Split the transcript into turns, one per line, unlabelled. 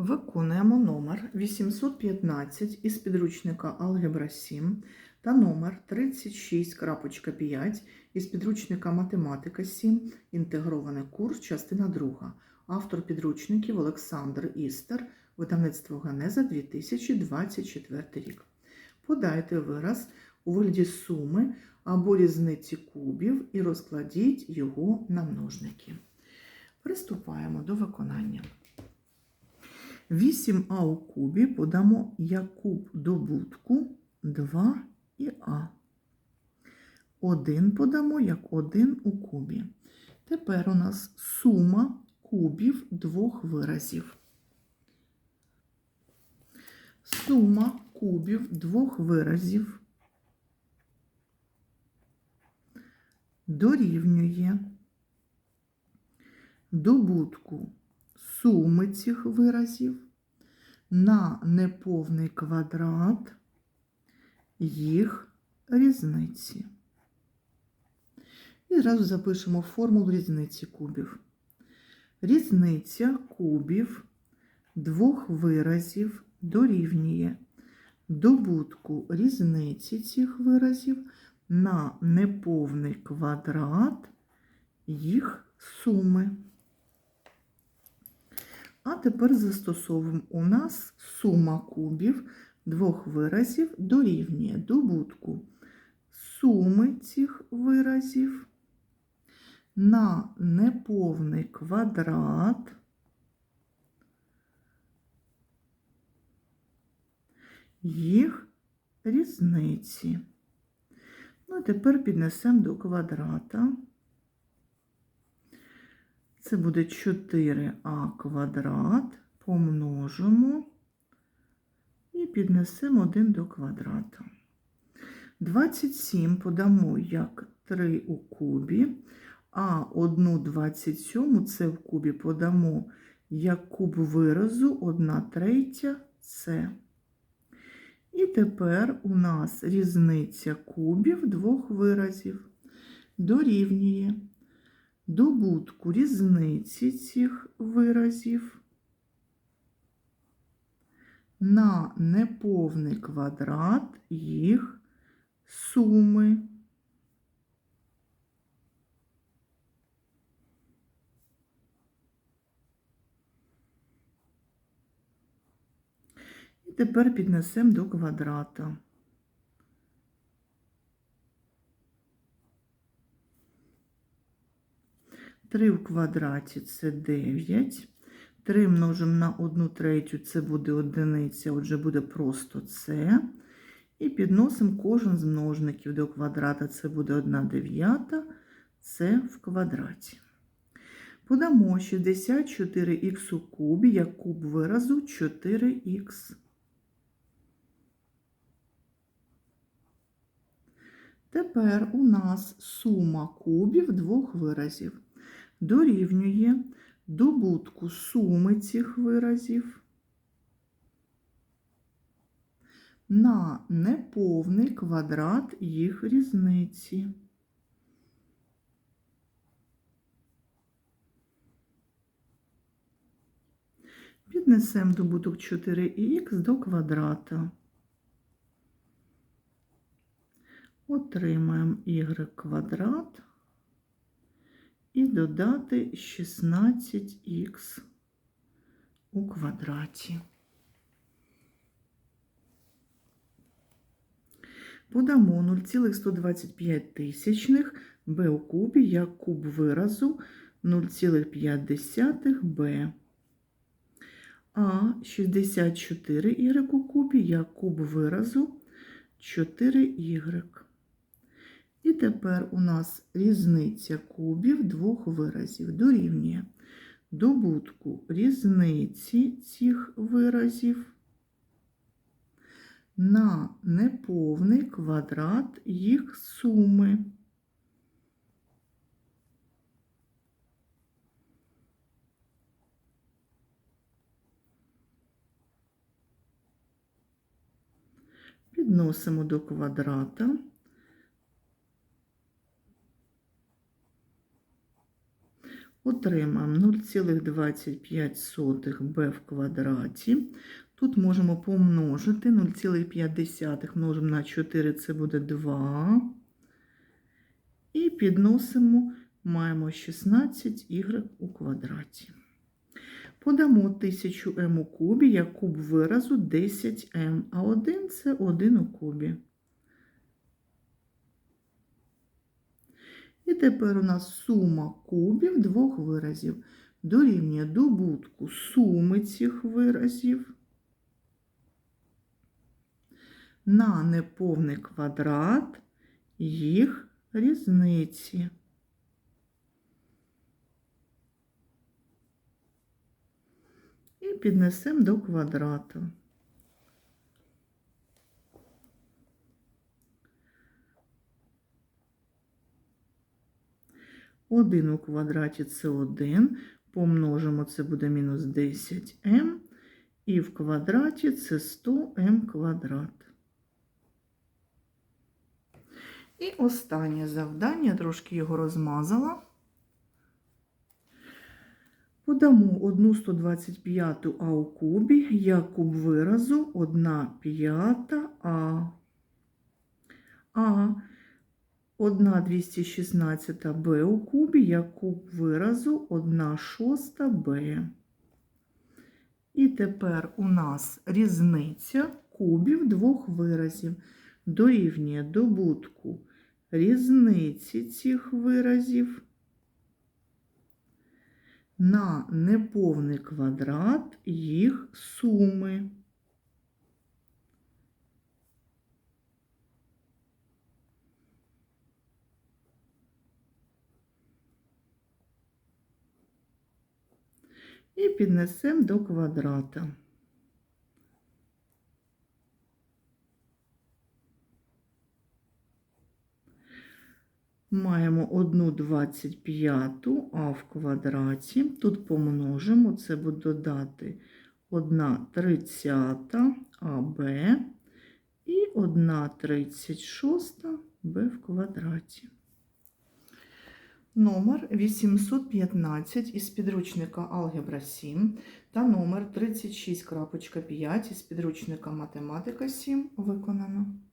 Виконуємо номер 815 із підручника Алгебра 7 та номер 36.5 із підручника Математика 7, інтегрований курс, частина 2. Автор підручників Олександр Істер, видавництво Генеза 2024 рік. Подайте вираз у вигляді суми або різниці кубів і розкладіть його на множники. Приступаємо до виконання. 8а у кубі подамо як куб добутку 2 і а. 1 подамо як 1 у кубі. Тепер у нас сума кубів двох виразів. Сума кубів двох виразів дорівнює добутку суми цих виразів на неповний квадрат їх різниці. І зразу запишемо формулу різниці кубів. Різниця кубів двох виразів дорівнює добутку різниці цих виразів на неповний квадрат їх суми. А тепер застосовуємо у нас сума кубів двох виразів дорівнює добутку суми цих виразів на неповний квадрат їх різниці. Ну, а тепер піднесемо до квадрата. Це буде 4а квадрат, помножимо і піднесемо 1 до квадрата. 27 подамо як 3 у кубі, а 1 27 це в кубі подамо як куб виразу 1 третя це. І тепер у нас різниця кубів двох виразів дорівнює добутку різниці цих виразів на неповний квадрат їх суми. І тепер піднесемо до квадрата. Три в квадраті це 9. 3 множимо на 1 третю, це буде одиниця, отже, буде просто це. І підносимо кожен з множників до квадрата, це буде 1 дев'ята, це в квадраті. Подамо 64х у кубі, як куб виразу 4х. Тепер у нас сума кубів двох виразів дорівнює добутку суми цих виразів на неповний квадрат їх різниці. Піднесемо добуток 4х до квадрата. Отримаємо y квадрат і додати 16х у квадраті. Подамо 0,125 тисячних b у кубі як куб виразу 0,5 b. А 64 y у кубі як куб виразу 4y. І тепер у нас різниця кубів двох виразів дорівнює добутку різниці цих виразів на неповний квадрат їх суми. Підносимо до квадрата. Отримаємо 0,25 b в квадраті. Тут можемо помножити 0,5 множимо на 4, це буде 2. І підносимо, маємо 16y у квадраті. Подамо 1000 м у кубі, як куб виразу 10m, а 1 це 1 у кубі. І тепер у нас сума кубів двох виразів дорівнює добутку суми цих виразів на неповний квадрат їх різниці. І піднесемо до квадрату. Один у квадраті це 1, помножимо, це буде мінус 10m, і в квадраті це 100m квадрат. І останнє завдання, трошки його розмазала. Подамо 1 125 а у кубі, як куб виразу 1 п'ята а. А 1 216 б у кубі, як куб виразу 1 шоста б. І тепер у нас різниця кубів двох виразів дорівнює добутку різниці цих виразів на неповний квадрат їх суми. І піднесемо до квадрата. Маємо 1 25 а в квадраті. Тут помножимо, це буде додати 1 30 АБ і 1 36 Б в квадраті. Номер 815 із підручника Алгебра 7 та номер 36.5 із підручника Математика 7 виконано.